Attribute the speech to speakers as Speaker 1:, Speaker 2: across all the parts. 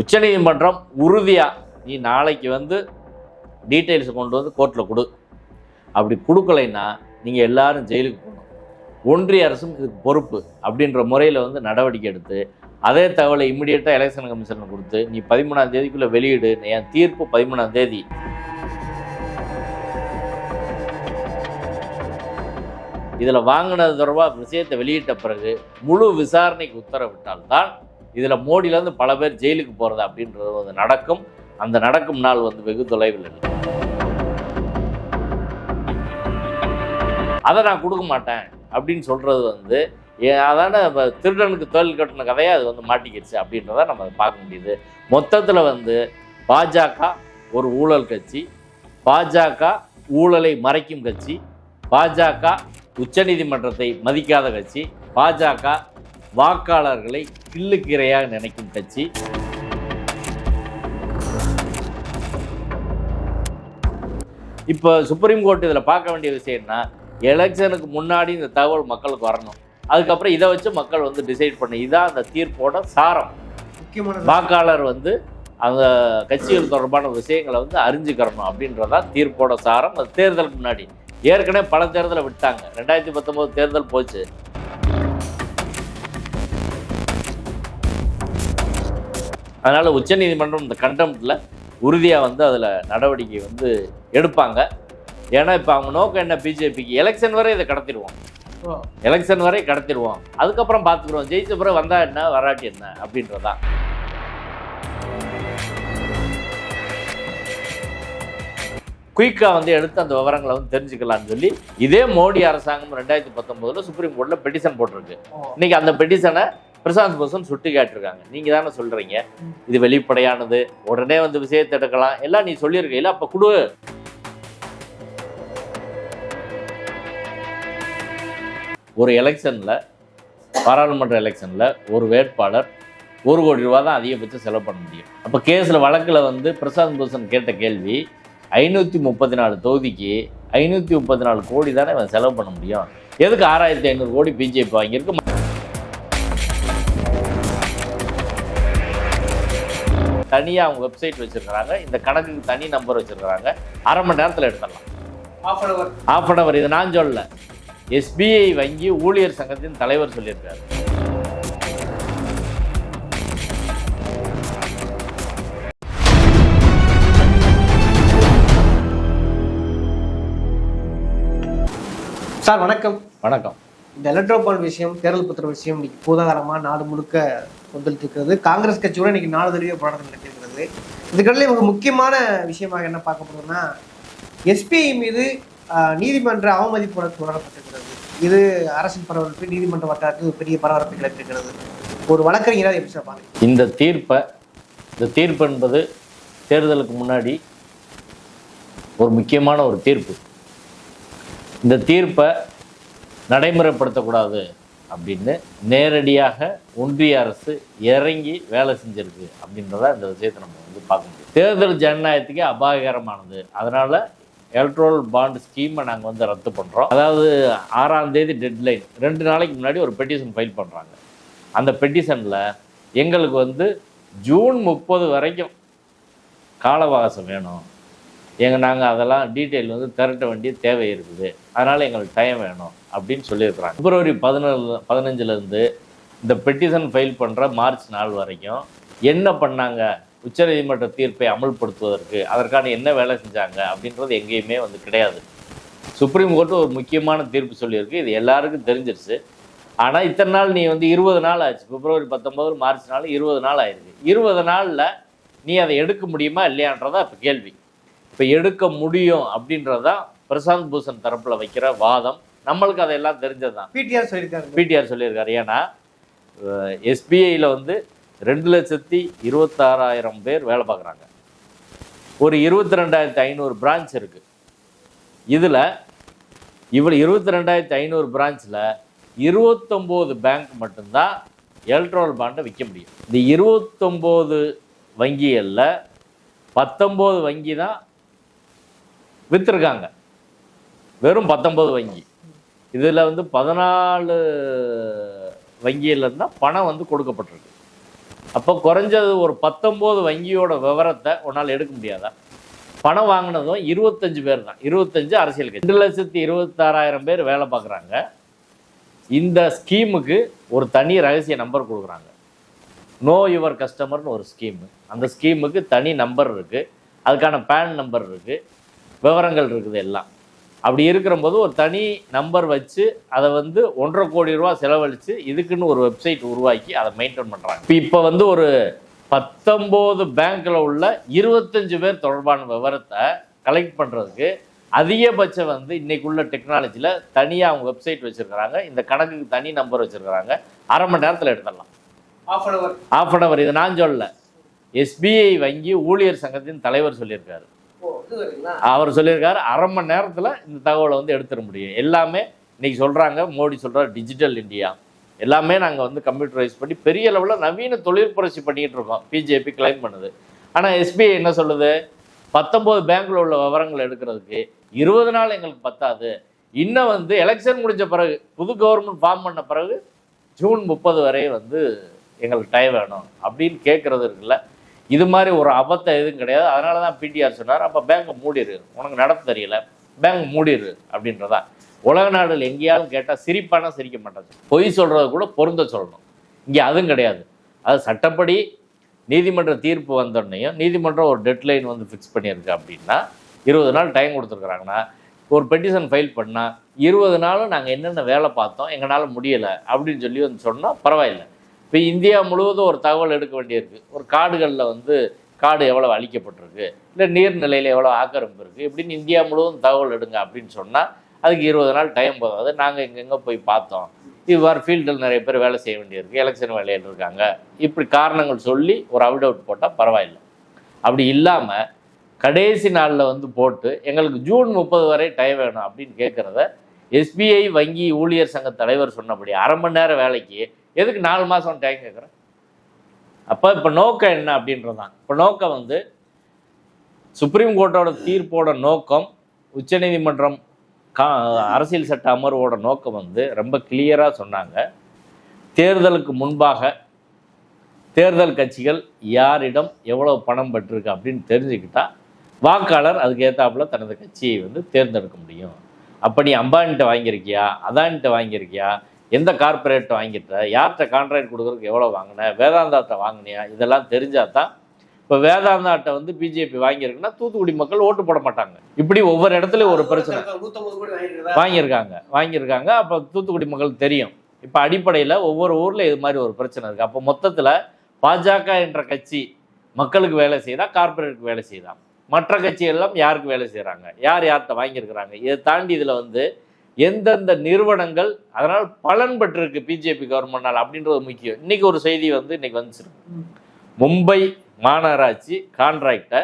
Speaker 1: உச்சநீதிமன்றம் உறுதியாக நீ நாளைக்கு வந்து டீட்டெயில்ஸ் கொண்டு வந்து கோர்ட்டில் கொடு. அப்படி கொடுக்கலைன்னா நீங்கள் எல்லாரும் ஜெயிலுக்கு போகணும். ஒன்றிய அரசும் இதுக்கு பொறுப்பு அப்படின்ற முறையில் வந்து நடவடிக்கை எடுத்து அதே தகவலை இம்மிடியட்டாக எலெக்ஷன் கமிஷனுக்கு கொடுத்து நீ பதிமூணாம் தேதிக்குள்ளே வெளியிடு. என் தீர்ப்பு பதிமூணாம் தேதி. இதில் வாங்கினது தொடர்பாக விஷயத்தை வெளியிட்ட பிறகு முழு விசாரணைக்கு உத்தரவிட்டால்தான் இதில் மோடியிலேருந்து பல பேர் ஜெயிலுக்கு போகிறது அப்படின்றது வந்து நடக்கும். அந்த நடக்கும் நாள் வந்து வெகு தொலைவில் இல்லை அதை நான் கொடுக்க மாட்டேன் அப்படின்னு சொல்கிறது வந்து ஏ- அதான திருடனுக்கு தொழில் கட்டின கதையை அது வந்து மாட்டிக்கிடுச்சு அப்படின்றத நம்ம அதை பார்க்க முடியுது. மொத்தத்தில் வந்து பாஜக ஒரு ஊழல் கட்சி பாஜக ஊழலை மறைக்கும் கட்சி பாஜக உச்சநீதிமன்றத்தை மதிக்காத கட்சி பாஜக வாக்காளர்களை கிள்ளுக்கிரையாக நினைக்கும் கட்சி. இப்போ சுப்ரீம் கோர்ட் இதில் பார்க்க வேண்டிய விஷயம்னா எலெக்ஷனுக்கு முன்னாடி இந்த தகவல் மக்களுக்கு வரணும். அதுக்கப்புறம் இதை வச்சு மக்கள் வந்து டிசைட் பண்ணி இதான் அந்த தீர்ப்போட சாரம்.
Speaker 2: முக்கியமான
Speaker 1: வாக்காளர் வந்து அந்த கட்சிகள் தொடர்பான விஷயங்களை வந்து அறிஞ்சுக்கிறணும் அப்படின்றதான் தீர்ப்போட சாரம். அது தேர்தலுக்கு முன்னாடி. ஏற்கனவே பல தேர்தலை விட்டாங்க. ரெண்டாயிரத்தி பத்தொம்போது தேர்தல் போச்சு. அதனால் உச்சநீதிமன்றம் இந்த கண்டெம்ட்டில் உறுதியாக வந்து அதில் நடவடிக்கை வந்து எடுப்பாங்க. ஏன்னா இப்போ அவங்க நோக்கம் என்ன? பிஜேபிக்கு எலெக்ஷன் வரை இதை கடத்திடுவோம். எலெக்ஷன் வரை கடத்திடுவோம். அதுக்கப்புறம் பார்த்துக்குறோம் ஜெயிச்ச பிறகு வந்தா என்ன? வராட்டி என்ன? அப்படின்றதான் குயிக்காக வந்து எடுத்து அந்த விவரங்களை வந்து தெரிஞ்சுக்கலாம்னு சொல்லி இதே மோடி அரசாங்கம் ரெண்டாயிரத்தி பத்தொம்போதில் சுப்ரீம் கோர்ட்டில் பெட்டிஷன் போட்டிருக்கு. இன்னைக்கு அந்த பெட்டிஷனை பிரசாந்த் பூஷன் சுட்டி காட்டிருக்காங்க நீங்கள் தானே சொல்கிறீங்க இது வெளிப்படையானது. உடனே வந்து விஷயத்தை எடுக்கலாம். எல்லாம் நீ சொல்லியிருக்க. இல்லை அப்போ கொடு. ஒரு எலெக்ஷனில் பாராளுமன்ற எலெக்ஷனில் ஒரு வேட்பாளர் ஒரு கோடி ரூபா தான் அதிகபட்சம் செலவு பண்ண முடியும். அப்போ கேஸில் வழக்கில் வந்து பிரசாந்த் பூஷன் கேட்ட கேள்வி ஐநூற்றி முப்பத்தி நாலு தொகுதிக்கு ஐநூற்றி முப்பத்தி நாலு கோடி தானே இவன் செலவு பண்ண முடியும். எதுக்கு ஆறாயிரத்தி ஐநூறு கோடி பிஜேபி வாங்கியிருக்கு? தனியாக அவங்க வெப்சைட் வச்சுருக்கிறாங்க. இந்த கணக்குக்கு தனி நம்பர் வச்சுருக்கிறாங்க. அரை மணி நேரத்தில் எடுத்துடலாம்.
Speaker 2: Half an hour.
Speaker 1: Half an hour இது நான் சொல்லல. எஸ்பிஐ வங்கி ஊழியர் சங்கத்தின் தலைவர் சொல்லியிருக்காரு.
Speaker 2: சார் வணக்கம்.
Speaker 1: வணக்கம்.
Speaker 2: இந்த எலக்ட்ரோபால் விஷயம் தேர்தல் பத்திர விஷயம் இன்னைக்கு பூதாகரமாக நாடு முழுக்க கொந்தளித்து இருக்கிறது காங்கிரஸ் கட்சியோட இன்னைக்கு நாலு தடவை போராட்டம் நடத்திருக்கிறது இதுக்கடல ஒரு முக்கியமான விஷயமாக என்ன பார்க்கப்படுதுன்னா எஸ்பிஐ மீது நீதிமன்ற அவமதிப்பு வழக்கு தொடரப்பட்டிருக்கிறது இது அரசின் பரபரப்பு நீதிமன்ற வட்டாரத்தில் பெரிய பரபரப்பை கிளப்பியிருக்கிறது. ஒரு வழக்கறிஞராக எப்படி சார் பாருங்க
Speaker 1: இந்த தீர்ப்பை இந்த தீர்ப்பு என்பது தேர்தலுக்கு முன்னாடி ஒரு முக்கியமான ஒரு தீர்ப்பு. இந்த தீர்ப்பை நடைமுறைப்படுத்தக்கூடாது அப்படின்னு நேரடியாக ஒன்றிய அரசு இறங்கி வேலை செஞ்சிருக்கு அப்படின்றத இந்த விஷயத்தை நம்ம வந்து பார்க்க முடியும். தேர்தல் ஜனநாயகத்துக்கே அபாயகரமானது. அதனால் எலக்ட்ரோல் பாண்ட் ஸ்கீமை நாங்கள் வந்து ரத்து பண்ணுறோம் அதாவது ஆறாம் தேதி டெட்லைன் ரெண்டு நாளைக்கு முன்னாடி ஒரு பெட்டிஷன் ஃபைல் பண்ணுறாங்க அந்த பெட்டிஷனில் எங்களுக்கு வந்து ஜூன் முப்பது வரைக்கும் கால அவகாசம் வேணும். எங்கள் நாங்கள் அதெல்லாம் டீட்டெயில் வந்து திரட்ட வேண்டிய தேவை இருக்குது. அதனால் எங்களுக்கு டைம் வேணும் அப்படின்னு சொல்லியிருக்கிறாங்க. பிப்ரவரி பதினேழு பதினஞ்சுலேருந்து இந்த பெட்டிஷன் ஃபைல் பண்ணுற மார்ச் நாள் வரைக்கும் என்ன பண்ணாங்க? உச்சநீதிமன்ற தீர்ப்பை அமல்படுத்துவதற்கு அதற்கான என்ன வேலை செஞ்சாங்க? அப்படின்றது எங்கேயுமே வந்து கிடையாது. சுப்ரீம் கோர்ட்டு ஒரு முக்கியமான தீர்ப்பு சொல்லியிருக்கு. இது எல்லாருக்கும் தெரிஞ்சிருச்சு. ஆனால் இத்தனை நாள் நீ வந்து இருபது நாள் ஆச்சு. பிப்ரவரி பத்தொம்போது மார்ச் நாள் இருபது நாள் ஆயிருக்கு. இருபது நாளில் நீ அதை எடுக்க முடியுமா? இல்லையான்றதா இப்போ கேள்வி. இப்போ எடுக்க முடியும் அப்படின்றதான் பிரசாந்த் பூஷன் தரப்பில் வைக்கிற வாதம். நம்மளுக்கு அதெல்லாம் தெரிஞ்சது தான்
Speaker 2: பிடிஆர் சொல்லியிருக்காரு.
Speaker 1: பிடிஆர் சொல்லியிருக்காரு. ஏன்னா எஸ்பிஐயில் வந்து ரெண்டு லட்சத்தி இருபத்தாறாயிரம் பேர் வேலை பார்க்குறாங்க. ஒரு இருபத்தி ரெண்டாயிரத்தி ஐநூறு பிரான்ச் இருக்குது இதில் இவ்வளோ இருபத்தி ரெண்டாயிரத்தி ஐநூறு பிரான்ச்சில் இருபத்தொம்போது பேங்க் மட்டும்தான் எலக்ட்ரால் பாண்டை விற்க முடியும். இந்த இருபத்தொம்போது வங்கிகளில் பத்தொம்போது வங்கி தான் விற்றுருக்காங்க வெறும் பத்தொம்போது வங்கி. இதில் வந்து பதினாலு வங்கியிலேருந்து தான் பணம் வந்து கொடுக்கப்பட்டிருக்கு. அப்போ குறைஞ்சது ஒரு பத்தொம்போது வங்கியோட விவரத்தை உன்னால் எடுக்க முடியாதா? பணம் வாங்கினதும் இருபத்தஞ்சு பேர் தான். இருபத்தஞ்சு அரசியல் கட்சி. ரெண்டு லட்சத்தி இருபத்தாறாயிரம் பேர் வேலை பார்க்குறாங்க. இந்த ஸ்கீமுக்கு ஒரு தனி ரகசிய நம்பர் கொடுக்குறாங்க. நோ யுவர் கஸ்டமர்னு ஒரு ஸ்கீமு. அந்த ஸ்கீமுக்கு தனி நம்பர் இருக்குது அதுக்கான பேன் நம்பர் இருக்குது விவரங்கள் இருக்குது எல்லாம். அப்படி இருக்கிறபோது ஒரு தனி நம்பர் வச்சு அதை வந்து ஒன்றரை கோடி ரூபா செலவழித்து இதுக்குன்னு ஒரு வெப்சைட் உருவாக்கி அதை மெயின்டைன் பண்ணுறாங்க இப்போ வந்து ஒரு பத்தொம்போது பேங்க்கில் உள்ள இருபத்தஞ்சு பேர் தொடர்பான விவரத்தை கலெக்ட் பண்ணுறதுக்கு அதிகபட்சம் வந்து இன்னைக்குள்ள டெக்னாலஜியில் தனியாக அவங்க வெப்சைட் வச்சுருக்கிறாங்க. இந்த கணக்குக்கு தனி நம்பர் வச்சுருக்கிறாங்க. அரை மணி நேரத்தில் எடுத்துடலாம்.
Speaker 2: Half an hour
Speaker 1: half an hour இது நான் சொல்லல. எஸ்பிஐ வங்கி ஊழியர் சங்கத்தின் தலைவர் சொல்லியிருக்காரு. அவர் சொல்லியிருக்காரு அரை மணி நேரத்தில் இந்த தகவலை வந்து எடுத்துட முடியும். எல்லாமே இன்னைக்கு சொல்கிறாங்க மோடி சொல்கிறார் டிஜிட்டல் இந்தியா எல்லாமே நாங்கள் வந்து கம்ப்யூட்டரைஸ் பண்ணி பெரிய லெவலில் நவீன தொழில் புரட்சி பண்ணிக்கிட்டு இருக்கோம். பிஜேபி கிளைம் பண்ணுது. ஆனால் எஸ்பிஐ என்ன சொல்லுது? பத்தொம்போது பேங்க்கில் உள்ள விவரங்கள் எடுக்கிறதுக்கு இருபது நாள் எங்களுக்கு பத்தாது. இன்னும் வந்து எலெக்ஷன் முடிஞ்ச பிறகு புது கவர்மெண்ட் ஃபார்ம் பண்ண பிறகு ஜூன் முப்பது வரை வந்து எங்களுக்கு டைம் வேணும் அப்படின்னு கேட்குறது இருக்குல்ல. இது மாதிரி ஒரு அபத்தம் எதுவும் கிடையாது. அதனால தான் பிடிஆர் சொன்னார். அப்போ பேங்க் மூடிடு உனக்கு நடத்த தெரியல. பேங்க் மூடிடு அப்படின்றதா. உலக நாடுகள் எங்கேயாவது கேட்டால் சிரிப்பானா சிரிக்க மாட்டாங்க. பொய் சொல்கிறது கூட பொருந்த சொல்லணும். இங்கே அதுவும் கிடையாது. அது சட்டப்படி நீதிமன்ற தீர்ப்பு வந்தோடனையும் நீதிமன்றம் ஒரு டெட்லைன் வந்து ஃபிக்ஸ் பண்ணியிருக்கு அப்படின்னா இருபது நாள் டைம் கொடுத்துருக்குறாங்கன்னா ஒரு பெட்டிஷன் ஃபைல் பண்ணால் இருபது நாளும் நாங்கள் என்னென்ன வேலை பார்த்தோம் எங்களால் முடியலை அப்படின்னு சொல்லி வந்து சொன்னால் பரவாயில்லை. இப்போ இந்தியா முழுவதும் ஒரு தகவல் எடுக்க வேண்டியிருக்கு. ஒரு காடுகளில் வந்து காடு எவ்வளோ அழிக்கப்பட்டிருக்கு இல்லை நீர்நிலையில் எவ்வளோ ஆக்கிரமிப்பு இருக்குது இப்படின்னு இந்தியா முழுவதும் தகவல் எடுங்க அப்படின்னு சொன்னால் அதுக்கு இருபது நாள் டைம் போதாது நாங்கள் எங்கெங்கே போய் பார்த்தோம். இவ்வாறு ஃபீல்டில் நிறைய பேர் வேலை செய்ய வேண்டியிருக்கு எலெக்ஷன் வேலையில் இருக்காங்க. இப்படி காரணங்கள் சொல்லி ஒரு அவுட் அவுட் போட்டால் பரவாயில்லை. அப்படி இல்லாமல் கடைசி நாளில் வந்து போட்டு எங்களுக்கு ஜூன் முப்பது வரை டைம் வேணும் அப்படின்னு கேட்குறத எஸ்பிஐ வங்கி ஊழியர் சங்க தலைவர் சொன்னபடி அரை மணி நேரம் வேலைக்கு எதுக்கு நாலு மாதம் டைம் கேட்குறேன் அப்போ இப்போ நோக்கம் என்ன அப்படின்றதான் இப்போ நோக்கம் வந்து சுப்ரீம் கோர்ட்டோட தீர்ப்போட நோக்கம் உச்சநீதிமன்றம் கா அரசியல் சட்ட அமர்வோட நோக்கம் வந்து ரொம்ப கிளியராக சொன்னாங்க. தேர்தலுக்கு முன்பாக தேர்தல் கட்சிகள் யாரிடம் எவ்வளோ பணம் பெற்றிருக்கு அப்படின்னு தெரிஞ்சுக்கிட்டா வாக்காளர் அதுக்கு தனது கட்சியை வந்து தேர்ந்தெடுக்க முடியும். அப்படி அம்பானிட்ட வாங்கியிருக்கியா? அதானிட்ட வாங்கியிருக்கியா? எந்த கார்ப்பரேட்டை வாங்கிட்ட? யார்கிட்ட கான்ட்ராக்ட் கொடுக்குறதுக்கு எவ்வளோ வாங்கின? வேதாந்தாத்தை வாங்கினியா? இதெல்லாம் தெரிஞ்சால் தான் இப்போ வேதாந்தாட்டை வந்து பிஜேபி வாங்கியிருக்குன்னா தூத்துக்குடி மக்கள் ஓட்டு போட மாட்டாங்க. இப்படி ஒவ்வொரு இடத்துலையும் ஒரு பிரச்சனை. வாங்கியிருக்காங்க. வாங்கியிருக்காங்க. அப்போ தூத்துக்குடி மக்களுக்கு தெரியும். இப்போ அடிப்படையில் ஒவ்வொரு ஊரில் இது மாதிரி ஒரு பிரச்சனை இருக்குது அப்போ மொத்தத்தில் பாஜக என்ற கட்சி மக்களுக்கு வேலை செய்தா கார்ப்பரேட்டுக்கு வேலை செய்தா மற்ற கட்சி எல்லாம் யாருக்கு வேலை செய்கிறாங்க யார் யார்கிட்ட வாங்கியிருக்கிறாங்க? இதை தாண்டி இதில் வந்து எந்தெந்த நிறுவனங்கள் அதனால் பலன் பெற்றிருக்கு பிஜேபி கவர்மெண்டால் அப்படின்றது முக்கியம். இன்னைக்கு ஒரு செய்தி வந்து இன்னைக்கு வந்துச்சிருக்கு மும்பை மாநகராட்சி கான்ட்ராக்டை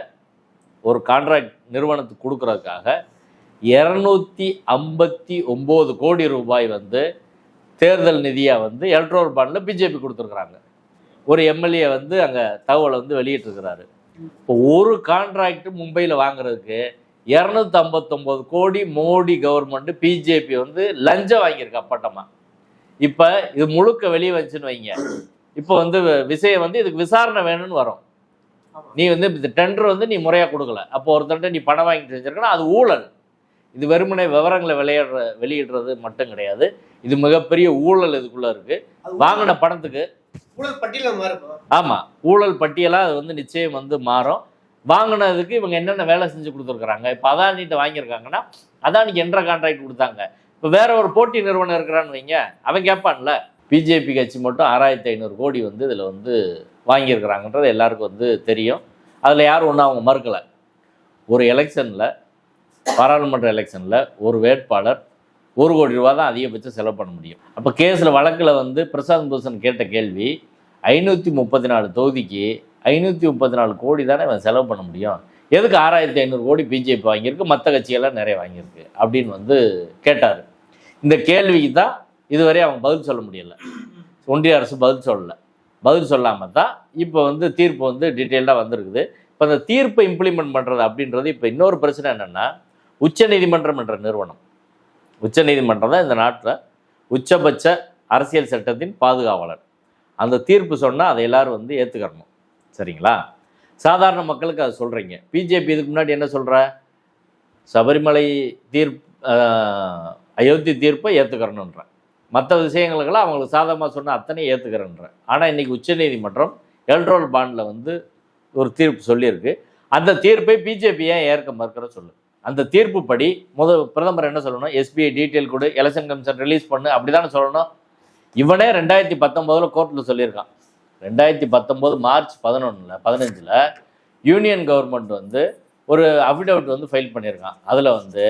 Speaker 1: ஒரு கான்ட்ராக்ட் நிறுவனத்துக்கு கொடுக்கறதுக்காக இரநூத்தி ஐம்பத்தி ஒம்பது கோடி ரூபாய் வந்து தேர்தல் நிதியாக வந்து எலக்ட்ரோல் பாண்டில் பிஜேபி கொடுத்துருக்குறாங்க. ஒரு எம்எல்ஏ வந்து அங்கே தகவலை வந்து வெளியிட்டிருக்கிறாரு. இப்போ ஒரு கான்ட்ராக்ட் மும்பையில் வாங்குறதுக்கு இரநூத்தி ஐம்பத்தொம்போது கோடி மோடி கவர்மெண்ட் பிஜேபி வந்து லஞ்சம் வாங்கியிருக்கு அப்பட்டமாக இப்போ இது முழுக்க வெளியே வந்துச்சுன்னு வைங்க. இப்போ வந்து விஷயம் வந்து இதுக்கு விசாரணை வேணும்னு வரும். நீ வந்து இந்த டெண்டர் வந்து நீ முறையாக கொடுக்கல. அப்போ ஒருத்தன்ட்ட நீ பணம் வாங்கிட்டு செஞ்சிருக்கனா அது ஊழல். இது வெறுமனே விவரங்களை வெளியிடுற வெளியிடுறது மட்டும் கிடையாது. இது மிகப்பெரிய ஊழல் இதுக்குள்ள இருக்கு.
Speaker 2: அது
Speaker 1: வாங்கின பணத்துக்கு.
Speaker 2: ஊழல் பட்டியல மாறும்?
Speaker 1: ஆமா. ஊழல் பட்டியலாக அது வந்து நிச்சயம் வந்து மாறும். வாங்கினதுக்கு இவங்க என்னென்ன வேலை செஞ்சு கொடுத்துருக்குறாங்க? இப்போ அதானிட்ட வாங்கியிருக்காங்கன்னா அதானிக்கு என்ற கான்ட்ராக்ட் கொடுத்தாங்க. இப்போ வேற ஒரு போட்டி நிறுவனம் இருக்கிறான்னு வைங்க அவன் கேட்பான்ல பிஜேபி கட்சி மட்டும் ஆறாயிரத்தி ஐநூறு கோடி வந்து இதில் வந்து வாங்கியிருக்கிறாங்கன்றது எல்லாருக்கும் வந்து தெரியும். அதில் யாரும் ஒன்றும் அவங்க மறுக்கலை. ஒரு எலெக்ஷனில் பாராளுமன்ற எலெக்ஷனில் ஒரு வேட்பாளர் ஒரு கோடி ரூபா தான் அதிகபட்சம் செலவு பண்ண முடியும். அப்போ கேஸில் வழக்கில் வந்து பிரசாந்த் பூஷன் கேட்ட கேள்வி ஐநூற்றி முப்பத்தி நாலு தொகுதிக்கு ஐநூற்றி முப்பத்தி நாலு கோடி தானே இவன் செலவு பண்ண முடியும். எதுக்கு ஆறாயிரத்தி ஐநூறு கோடி பிஜேபி வாங்கியிருக்கு மற்ற கட்சியெல்லாம் நிறைய வாங்கியிருக்கு அப்படின்னு வந்து கேட்டார். இந்த கேள்விக்கு தான் இதுவரை அவங்க பதில் சொல்ல முடியல. ஒன்றிய அரசு பதில் சொல்லலை. பதில் சொல்லாமல் தான் இப்போ வந்து தீர்ப்பு வந்து டீட்டெயில்டாக வந்திருக்குது. இப்போ அந்த தீர்ப்பை இம்ப்ளிமெண்ட் பண்ணுறது அப்படின்றது இப்போ இன்னொரு பிரச்சனை என்னென்னா உச்சநீதிமன்றம் என்ற நிறுவனம். உச்சநீதிமன்றம் தான் இந்த நாட்டில் உச்சபட்ச அரசியல் சட்டத்தின் பாதுகாவலர். அந்த தீர்ப்பு சொன்னால் அதை எல்லோரும் வந்து ஏற்றுக்கணும் சரிங்களா? சாதாரண மக்களுக்கு அதை சொல்கிறீங்க பிஜேபி இதுக்கு முன்னாடி என்ன சொல்கிற சபரிமலை தீர்ப் அயோத்தி தீர்ப்பை ஏற்றுக்கிறணுன்ற மற்ற விஷயங்களுக்கெல்லாம் அவங்களுக்கு சாதகமாக சொன்ன அத்தனை ஏற்றுக்கிறேன்றேன் ஆனால் இன்றைக்கி உச்சநீதிமன்றம் எல்ட்ரோல் பாண்டில் வந்து ஒரு தீர்ப்பு சொல்லியிருக்கு. அந்த தீர்ப்பை பிஜேபி ஏன் ஏற்க மறுக்கிற சொல்லு அந்த தீர்ப்பு படி முத பிரதமர் என்ன சொல்லணும்? எஸ்பிஐ டீட்டெயில் கொடு எலெக்ஷன் கமிஷன் ரிலீஸ் பண்ணு அப்படி தானே சொல்லணும்? இவனே ரெண்டாயிரத்தி பத்தொம்போதில் கோர்ட்டில் சொல்லியிருக்கான். ரெண்டாயிரத்தி பத்தொம்போது மார்ச் பதினொன்றில் பதினஞ்சில் யூனியன் கவர்மெண்ட் வந்து ஒரு அஃபிடவிட் வந்து ஃபைல் பண்ணியிருக்கான். அதில் வந்து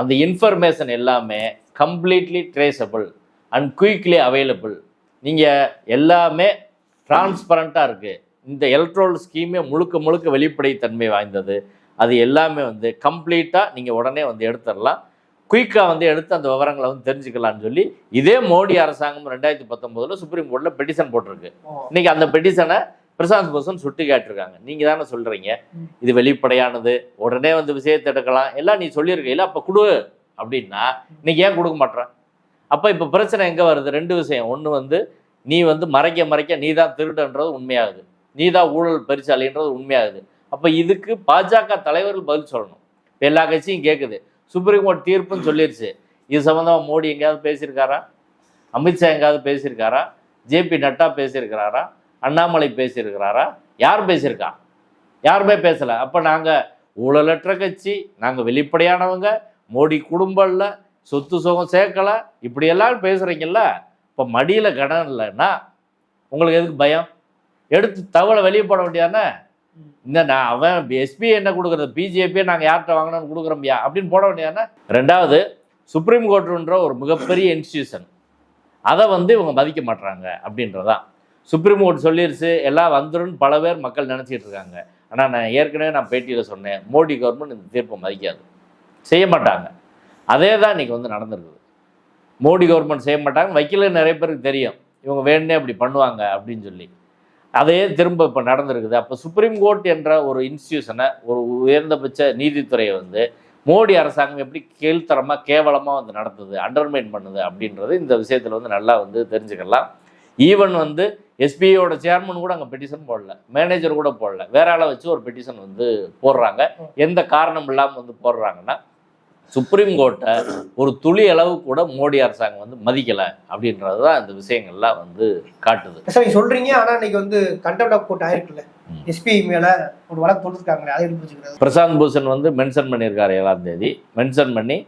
Speaker 1: அந்த இன்ஃபர்மேஷன் எல்லாமே completely traceable and quickly available நீங்கள் எல்லாமே டிரான்ஸ்பரண்ட்டாக இருக்குது இந்த எலக்ட்ரோல் ஸ்கீமே முழுக்க முழுக்க வெளிப்படைத்தன்மை வாய்ந்தது. அது எல்லாமே வந்து கம்ப்ளீட்டாக நீங்கள் உடனே வந்து எடுத்துடலாம். குயிக்காக வந்து எடுத்து அந்த விவரங்களை வந்து தெரிஞ்சுக்கலாம்னு சொல்லி இதே மோடி அரசாங்கம் ரெண்டாயிரத்தி பத்தொம்போதில் சுப்ரீம் கோர்ட்டில் பெட்டிஷன் போட்டிருக்கு. இன்னைக்கு அந்த பெட்டிஷனை பிரசாந்த் பூஷன் சுட்டி காட்டிருக்காங்க நீங்கள் தானே சொல்கிறீங்க. இது வெளிப்படையானது. உடனே வந்து விஷயத்தை எடுக்கலாம். எல்லாம் நீ சொல்லியிருக்கையில அப்போ கொடு அப்படின்னா இன்னைக்கு ஏன் கொடுக்க மாட்டேற அப்போ இப்போ பிரச்சனை எங்கே வருது? ரெண்டு விஷயம். ஒன்று வந்து நீ வந்து மறைக்க மறைக்க நீ தான் திருடன்றது உண்மையாகுது. நீ தான் ஊழல் பரிசாலின்றது உண்மையாகுது. அப்போ இதுக்கு பாஜக தலைவர்கள் பதில் சொல்லணும். எல்லா கட்சியும் கேட்குது சுப்ரீம் கோர்ட் தீர்ப்புன்னு சொல்லிடுச்சு இது சம்மந்தமாக மோடி எங்கேயாவது பேசியிருக்காரா? அமித்ஷா எங்கேயாவது பேசியிருக்காரா? ஜேபி நட்டா பேசியிருக்கிறாரா? அண்ணாமலை பேசியிருக்கிறாரா? யார் பேசியிருக்கா? யாருமே பேசலை. அப்போ நாங்கள் ஊழலற்ற கட்சி நாங்கள் வெளிப்படையானவங்க மோடி குடும்பம் இல்லை சொத்து சுகம் சேர்க்கலை இப்படியெல்லாம் பேசுகிறீங்கல்ல இப்போ மடியில் கடன் இல்லைன்னா உங்களுக்கு எதுக்கு பயம்? எடுத்து தகவலை வெளியே போட வேண்டியதானே? இந்த நான் அவன் எஸ்பி என்ன கொடுக்குறது? பிஜேபியை நாங்கள் யார்கிட்ட வாங்கினோம்னு கொடுக்குறோம்யா? அப்படின்னு போட வேண்டியதானே ரெண்டாவது சுப்ரீம் கோர்ட்டுன்ற ஒரு மிகப்பெரிய இன்ஸ்டியூஷன் அதை வந்து இவங்க மதிக்க மாட்றாங்க அப்படின்றதான் சுப்ரீம் கோர்ட் சொல்லிருச்சு எல்லாம் வந்துருன்னு பல பேர் மக்கள் நினச்சிட்டு இருக்காங்க. ஆனால் நான் ஏற்கனவே நான் பேட்டியில் சொன்னேன் மோடி கவர்மெண்ட் இந்த தீர்ப்பை மதிக்காது. செய்ய மாட்டாங்க. அதே தான் இன்றைக்கி வந்து நடந்திருக்குது. மோடி கவர்மெண்ட் செய்ய மாட்டாங்க வக்கீல நிறைய பேருக்கு தெரியும். இவங்க வேணுன்னே அப்படி பண்ணுவாங்க அப்படின்னு சொல்லி. அதே திரும்ப இப்போ நடந்திருக்குது. அப்போ சுப்ரீம் கோர்ட் என்ற ஒரு இன்ஸ்டியூஷனை ஒரு உயர்ந்தபட்ச நீதித்துறையை வந்து மோடி அரசாங்கம் எப்படி கீழ்த்தரமாக கேவலமாக வந்து நடத்துது அண்டர்மைன் பண்ணுது அப்படின்றது இந்த விஷயத்தில் வந்து நல்லா வந்து தெரிஞ்சுக்கலாம். ஈவன் வந்து எஸ்பிஐயோட சேர்மன் கூட அங்கே பெட்டிஷன் போடல. மேனேஜர் கூட போடல. வேற ஆளை வச்சு ஒரு பெட்டிஷன் வந்து போடுறாங்க. எந்த காரணம் இல்லாமல் வந்து போடுறாங்கன்னா சுப்ரீம் கோர்ட்டை ஒரு துளி அளவு கூட மோடி அரசாங்கம் வந்து மதிக்கலை அப்படின்றது தான் இந்த விஷயங்கள்லாம் வந்து காட்டுது.
Speaker 2: சார் நீங்க சொல்றீங்க ஆனா இன்னைக்கு வந்து கண்டெப்ட் ஆஃப் கோர்ட் ஆயிருக்குல்ல. எஸ்பிஐ மேல ஒரு வழக்கு தொடுத்துருக்காங்களே அதை புரிஞ்சுக்கிறது?
Speaker 1: பிரசாந்த் பூஷன் வந்து மென்ஷன் பண்ணியிருக்காரு ஏழாம் தேதி. மென்ஷன் பண்ணி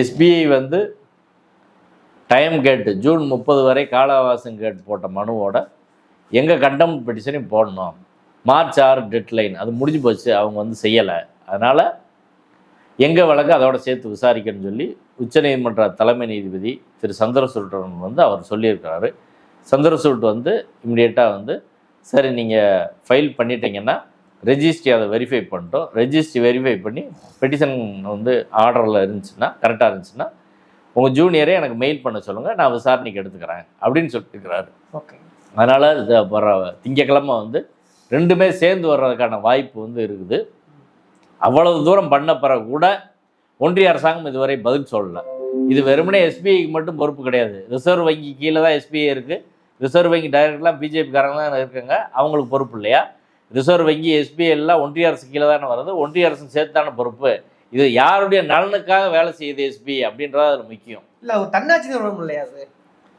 Speaker 1: எஸ்பிஐ வந்து டைம் கேட்டு ஜூன் முப்பது வரை கால அவகாசம் கேட்டு போட்ட மனுவோட எங்கள் கண்டம் பெட்டிஷனையும் போடணும். மார்ச் ஆறு டெட்லைன் அது முடிஞ்சு போச்சு அவங்க வந்து செய்யலை. அதனால் எங்கள் வழக்கு அதோட சேர்த்து விசாரிக்கணும்னு சொல்லி உச்சநீதிமன்ற தலைமை நீதிபதி திரு சந்திரசூட்டன் வந்து அவர் சொல்லியிருக்கிறாரு. சந்திரசூட் வந்து இமிடியேட்டாக வந்து சரி நீங்கள் ஃபைல் பண்ணிட்டீங்கன்னா ரெஜிஸ்ட்ரி அதை வெரிஃபை பண்ணிட்டோம். ரெஜிஸ்ட்ரி வெரிஃபை பண்ணி பெட்டிஷன் வந்து ஆர்டரில் இருந்துச்சுன்னா கரெக்டாக இருந்துச்சுன்னா உங்கள் ஜூனியரே எனக்கு மெயில் பண்ண சொல்லுங்கள் நான் விசாரணைக்கு எடுத்துக்கிறேன். அப்படின்னு சொல்லியிருக்கிறாரு.
Speaker 2: ஓகே.
Speaker 1: அதனால் இது வர திங்கக்கிழமை வந்து ரெண்டுமே சேர்ந்து வர்றதுக்கான வாய்ப்பு வந்து இருக்குது. அவ்வளவு தூரம் பண்ண பிறகு கூட ஒன்றிய அரசாங்கம் இதுவரை பதில் சொல்லலை. இது வெறுமனே எஸ்பிஐக்கு மட்டும் பொறுப்பு கிடையாது. ரிசர்வ் வங்கி கீழே தான் எஸ்பிஐ இருக்குது ரிசர்வ் வங்கி டைரக்டர்லாம் பிஜேபிக்காரங்க தான் இருக்காங்க. அவங்களுக்கு பொறுப்பு இல்லையா? ரிசர்வ் வங்கி எஸ்பிஐ எல்லாம் ஒன்றிய அரசு கீழே தானே வருது. ஒன்றிய அரசு சேர்த்து தானே பொறுப்பு. இது யாருடைய நலனுக்காக வேலை செய்யுது எஸ்பிஐ அப்படின்றது அதில் முக்கியம்.
Speaker 2: இல்ல தன்னாட்சி நிறுவனம் இல்லையா அது?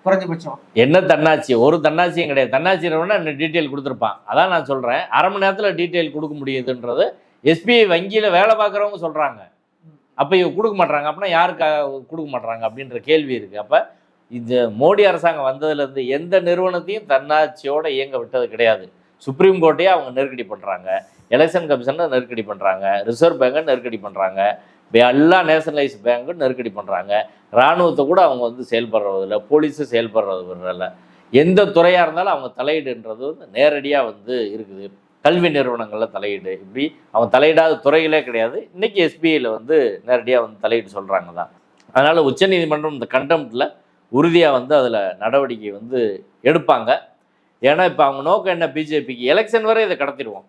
Speaker 2: குறைஞ்சபட்சம்.
Speaker 1: என்ன தன்னாட்சி? ஒரு தன்னாட்சியும் கிடையாது. தன்னாட்சி நிறுவனம் டீட்டெயில் கொடுத்துருப்பான். அதான் நான் சொல்கிறேன் அரை மணி நேரத்தில் டீட்டெயில் கொடுக்க முடியுதுன்றது எஸ்பிஐ வங்கியில் வேலை பார்க்குறவங்க சொல்கிறாங்க அப்போ இவங்க கொடுக்க மாட்றாங்க. அப்படின்னா யாருக்காக கொடுக்க மாட்றாங்க அப்படின்ற கேள்வி இருக்குது அப்போ இந்த மோடி அரசாங்கம் வந்ததுலேருந்து எந்த நிறுவனத்தையும் தன்னாட்சியோடு இயங்க விட்டது கிடையாது. சுப்ரீம் கோர்ட்டையே அவங்க நெருக்கடி பண்ணுறாங்க எலெக்ஷன் கமிஷனை நெருக்கடி பண்ணுறாங்க ரிசர்வ் பேங்கை நெருக்கடி பண்ணுறாங்க எல்லா நேஷனலைஸ் பேங்க்கும் நெருக்கடி பண்ணுறாங்க இராணுவத்தை கூட அவங்க வந்து செயல்படுறதில்ல போலீஸும் செயல்படுறது இல்லை. எந்த துறையாக இருந்தாலும் அவங்க தலையீடுன்றது வந்து நேரடியாக வந்து இருக்குது. கல்வி நிறுவனங்களில் தலையீடு. இப்படி அவங்க தலையிடாத துறைகளே கிடையாது. இன்றைக்கி எஸ்பிஐயில் வந்து நேரடியாக வந்து தலையீடு சொல்கிறாங்க தான் அதனால் உச்சநீதிமன்றம் இந்த கண்டெம்ட்டில் உறுதியாக வந்து அதில் நடவடிக்கை வந்து எடுப்பாங்க. ஏன்னா இப்போ அவங்க நோக்கம் என்ன? பிஜேபிக்கு எலெக்ஷன் வரை இதை கடத்திடுவோம்.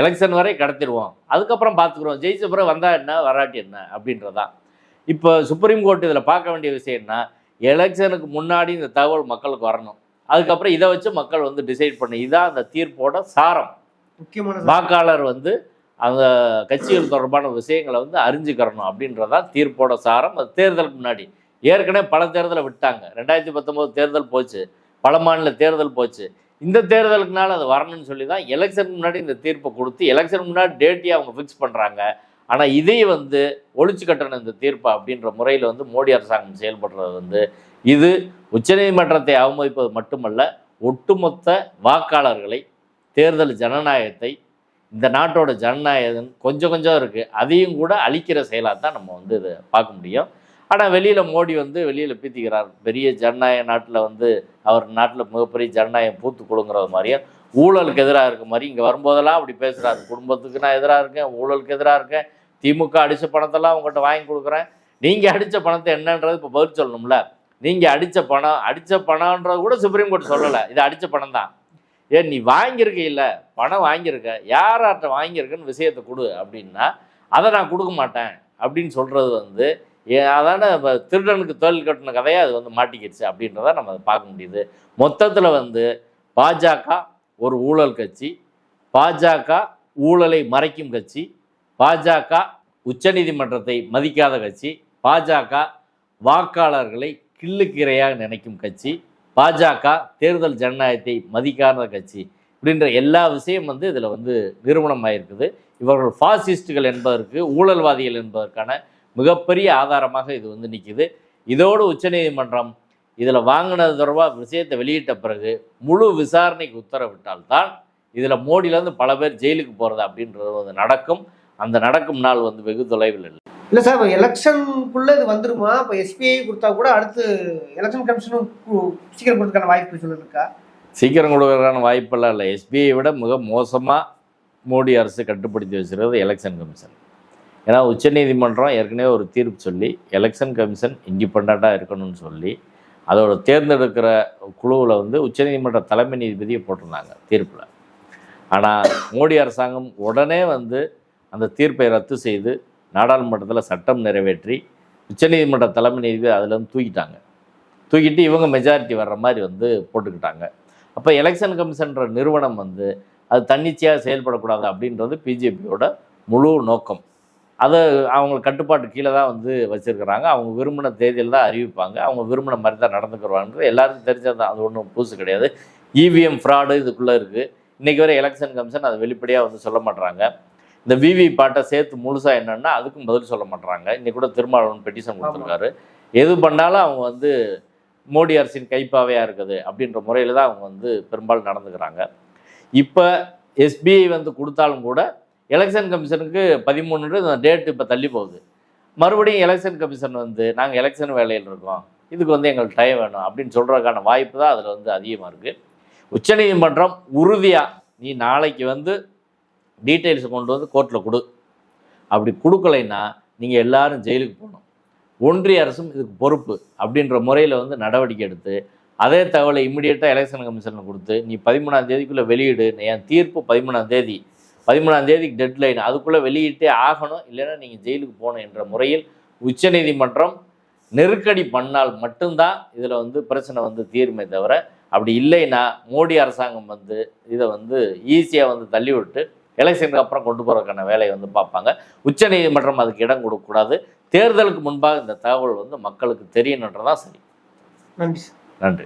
Speaker 1: எலெக்ஷன் வரை கடத்திடுவோம். அதுக்கப்புறம் பார்த்துக்குறோம் ஜெயிச்ச பிறகு வந்தால் என்ன? வராட்டி என்ன? அப்படின்றதான் இப்போ சுப்ரீம் கோர்ட் இதில் பார்க்க வேண்டிய விஷயம் என்ன? எலெக்ஷனுக்கு முன்னாடி இந்த தகவல் மக்களுக்கு வரணும். அதுக்கப்புறம் இதை வச்சு மக்கள் வந்து டிசைட் பண்ணி இதான் அந்த தீர்ப்போட சாரம்.
Speaker 2: முக்கியமான
Speaker 1: வாக்காளர் வந்து அந்த கட்சிகள் தொடர்பான விஷயங்களை வந்து அறிஞ்சுக்கிறணும் அப்படின்றதான் தீர்ப்போட சாரம். அது தேர்தலுக்கு முன்னாடி. ஏற்கனவே பல தேர்தலை விட்டாங்க. ரெண்டாயிரத்தி பத்தொம்போது தேர்தல் போச்சு. பல மாநில தேர்தல் போச்சு. இந்த தேர்தலுக்குனால அது வரணும்னு சொல்லி தான் எலெக்ஷனுக்கு முன்னாடி இந்த தீர்ப்பை கொடுத்து எலெக்ஷனுக்கு முன்னாடி டேட்டையே அவங்க ஃபிக்ஸ் பண்ணுறாங்க ஆனால் இதே வந்து ஒழிச்சு கட்டணும் இந்த தீர்ப்பு அப்படின்ற முறையில் வந்து மோடி அரசாங்கம் செயல்படுறது வந்து இது உச்சநீதிமன்றத்தை அவமதிப்பது மட்டுமல்ல ஒட்டுமொத்த வாக்காளர்களை தேர்தல் ஜனநாயகத்தை இந்த நாட்டோட ஜனநாயகம் கொஞ்சம் கொஞ்சம் இருக்குது அதையும் கூட அழிக்கிற செயலாக தான் நம்ம வந்து இதை பார்க்க முடியும். ஆனால் வெளியில் மோடி வந்து வெளியில் பீத்திக்கிறார். பெரிய ஜனநாயக நாட்டில் வந்து அவர் நாட்டில் மிகப்பெரிய ஜனநாயகம் பூத்து கொடுங்கிறது மாதிரியும் ஊழலுக்கு எதிராக இருக்க மாதிரி இங்கே வரும்போதெல்லாம் அப்படி பேசுகிறார் குடும்பத்துக்கு நான் எதிராக இருக்கேன் ஊழலுக்கு எதிராக இருக்கேன் திமுக அடித்த பணத்தெல்லாம் உங்கள்கிட்ட வாங்கி கொடுக்குறேன். நீங்கள் அடித்த பணத்தை என்னன்றது இப்போ பதில் சொல்லணும்ல. நீங்கள் அடித்த பணம் அடித்த பணம்ன்றது கூட சுப்ரீம் கோர்ட் சொல்லலை. இது அடித்த பணம் தான் ஏன் நீ வாங்கியிருக்க இல்லை. பணம் வாங்கியிருக்க. யார்கிட்ட வாங்கியிருக்கன்னு விஷயத்தை கொடு அப்படின்னா அதை நான் கொடுக்க மாட்டேன் அப்படின்னு சொல்கிறது வந்து ஏ- அதான திருடனுக்கு தொழில் கட்டின கதையை அது வந்து மாட்டிக்கிடுச்சு அப்படின்றத நம்ம அதை பார்க்க முடியுது. மொத்தத்தில் வந்து பாஜக ஒரு ஊழல் கட்சி பாஜக ஊழலை மறைக்கும் கட்சி பாஜக உச்சநீதிமன்றத்தை மதிக்காத கட்சி பாஜக வாக்காளர்களை கிள்ளுக்கிரையாக நினைக்கும் கட்சி பாஜக தேர்தல் ஜனநாயகத்தை மதிக்காத கட்சி அப்படின்ற எல்லா விஷயம் வந்து இதில் வந்து நிறுவனம் ஆயிருக்குது. இவர்கள் ஃபாசிஸ்டுகள் என்பதற்கு ஊழல்வாதிகள் என்பதற்கான மிகப்பெரிய ஆதாரமாக இது வந்து நிற்கிது இதோடு உச்சநீதிமன்றம் இதில் வாங்கினது தொடர்பாக விஷயத்தை வெளியிட்ட பிறகு முழு விசாரணைக்கு உத்தரவிட்டால்தான் இதில் மோடியிலேருந்து பல பேர் ஜெயிலுக்கு போகிறது அப்படின்றது வந்து நடக்கும். அந்த நடக்கும் நாள் வந்து வெகு தொலைவில் இல்லை.
Speaker 2: இல்ல சார் இப்போ எலெக்ஷனுக்குள்ள இது வந்துருமா? இப்போ எஸ்பிஐ கொடுத்தா கூட அடுத்து எலெக்ஷன் கமிஷனும் சீக்கிரம் கொடுக்கறதுக்கான வாய்ப்பு சொல்லு இருக்கா
Speaker 1: சீக்கிரம் கொடுக்கறதுக்கான வாய்ப்பெல்லாம் இல்லை. எஸ்பிஐ விட மிக மோசமாக மோடி அரசு கட்டுப்படுத்தி வச்சிருக்கிறது எலெக்ஷன் கமிஷன். ஏன்னா உச்சநீதிமன்றம் ஏற்கனவே ஒரு தீர்ப்பு சொல்லி எலெக்ஷன் கமிஷன் இண்டிபெண்ட்டாக இருக்கணும்னு சொல்லி அதோட தேர்ந்தெடுக்கிற குழுவில் வந்து உச்சநீதிமன்ற தலைமை நீதிபதியை போட்டிருந்தாங்க தீர்ப்பில். ஆனால் மோடி அரசாங்கம் உடனே வந்து அந்த தீர்ப்பை ரத்து செய்து நாடாளுமன்றத்தில் சட்டம் நிறைவேற்றி உச்சநீதிமன்ற தலைமை நீதிபதி அதிலேருந்து தூக்கிட்டாங்க. தூக்கிட்டு இவங்க மெஜாரிட்டி வர்ற மாதிரி வந்து போட்டுக்கிட்டாங்க. அப்போ எலெக்ஷன் கமிஷன்ற நிறுவனம் வந்து அது தன்னிச்சையாக செயல்படக்கூடாது அப்படின்றது பிஜேபியோட முழு நோக்கம். அதை அவங்க கட்டுப்பாட்டு கீழே தான் வந்து வச்சுருக்கிறாங்க. அவங்க விரும்பின தேதியில் தான் அறிவிப்பாங்க. அவங்க விரும்பின மாதிரி தான் நடந்துக்கிறாங்கன்றது எல்லாருக்கும் தெரிஞ்சது தான். அது ஒன்றும் புதுசு கிடையாது. இவிஎம் ஃப்ராடு இதுக்குள்ளே இருக்குது இன்றைக்கி வரை எலெக்ஷன் கமிஷன் அதை வெளிப்படையாக வந்து சொல்ல மாட்டுறாங்க இந்த விவி பாட்டை சேர்த்து முழுசாக என்னன்னா அதுக்கும் பதில் சொல்ல மாட்றாங்க. இன்னைக்கு கூட திருமாவளவன் பெட்டிஷன் கொடுத்துருக்காரு. எது பண்ணாலும் அவங்க வந்து மோடி அரசின் கைப்பாவையாக இருக்குது அப்படின்ற முறையில் தான் அவங்க வந்து பெரும்பாலும் நடந்துக்கிறாங்க. இப்போ எஸ்பிஐ வந்து கொடுத்தாலும் கூட எலெக்ஷன் கமிஷனுக்கு பதிமூணு டேட் இப்போ தள்ளி போகுது. மறுபடியும் எலெக்ஷன் கமிஷன் வந்து நாங்கள் எலெக்ஷன் வேலையில் இருக்கோம். இதுக்கு வந்து எங்களுக்கு டைம் வேணும் அப்படின்னு சொல்கிறதுக்கான வாய்ப்பு தான் அதில் வந்து அதிகமாக இருக்குது உச்சநீதிமன்றம் உறுதியாக நீ நாளைக்கு வந்து டீட்டெயில்ஸ் கொண்டு வந்து கோர்ட்டில் கொடு. அப்படி கொடுக்கலைன்னா நீங்கள் எல்லாரும் ஜெயிலுக்கு போகணும். ஒன்றிய அரசும் இதுக்கு பொறுப்பு அப்படின்ற முறையில் வந்து நடவடிக்கை எடுத்து அதே தகவலை இம்மிடியட்டாக எலெக்ஷன் கமிஷனில் கொடுத்து நீ பதிமூணாம் தேதிக்குள்ளே வெளியிடு என் தீர்ப்பு பதிமூணாம் தேதி. பதிமூணாம் தேதிக்கு டெட்லைன் அதுக்குள்ளே வெளியிட்டே ஆகணும் இல்லைன்னா நீங்கள் ஜெயிலுக்கு போகணும் என்ற முறையில் உச்சநீதிமன்றம் நெருக்கடி பண்ணால் மட்டும்தான் இதில் வந்து பிரச்சனை வந்து தீருமே தவிர அப்படி இல்லைன்னா மோடி அரசாங்கம் வந்து இதை வந்து ஈஸியாக வந்து தள்ளிவிட்டு எலெக்ஷனுக்கு அப்புறம் கொண்டு போகிறதுக்கான வேலையை வந்து பார்ப்பாங்க. உச்சநீதிமன்றம் அதுக்கு இடம் கொடுக்கக்கூடாது. தேர்தலுக்கு முன்பாக இந்த தகவல் வந்து மக்களுக்கு தெரியணுன்றதான் சரி.
Speaker 2: நன்றி சார்.
Speaker 1: நன்றி.